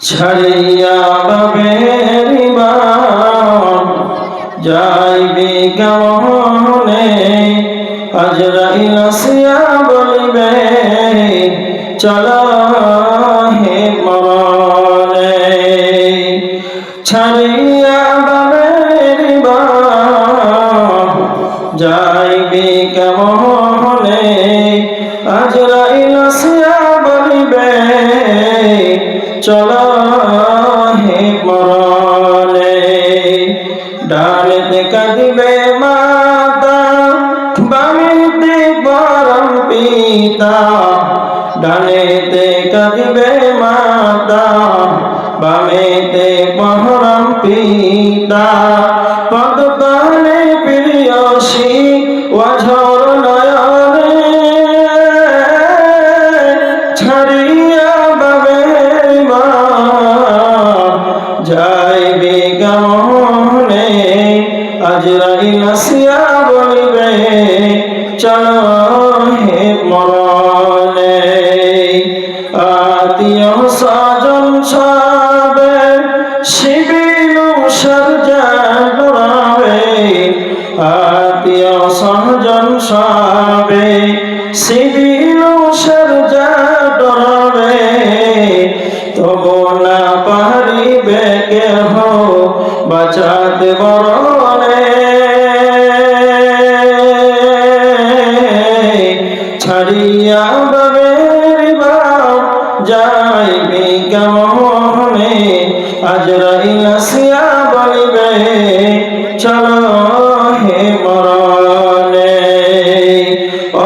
ছাড়িয়া ইমান যাইবি কেমনে আজরাইল আসিয়া বলিবে চল হে মরণে। ছাড়িয়া ইমান যাইবি কেমনে আজরাইল আসিয়া বলিবে চল হে মরণে ডানেতে কাঁদিবে মাতা বামিতে পরম পিতা ডানেতে কাঁদিবে মাতা বামেতে পরম পিতা। পদতলে প্রিয়সী ওঝর যাইবে গমনে আজরাইল আসিয়া বলিবে, চলো হে মরণে। আত্মীয় স্বজন সবে শিবিল সর্জাবে আত্মীয় স্বজন সবে শিবিল সর্জা ডরাবে তবু না বাঁচাতে বরণে। ছাড়িয়া বাবের বাপ যাইবে কেমনে? আজরাইল আসিয়া বলিবে, চলো হে মরণে।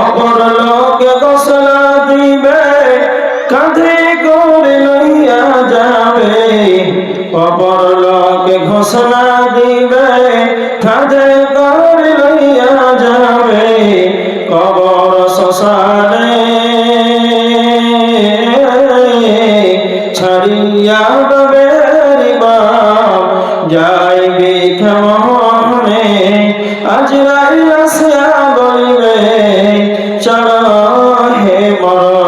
অপর লোকে গোসলা দিবে, কাঁধে করে লইয়া যাবে। অপর লোকে আমাকে ঘোষণা দিবে, কাজে করে লইয়া যাবে, কবর শশানে ছাড়িয়া দেবে যাইবে কেমনে? আজ রাইলা বলিবে, চল হে মর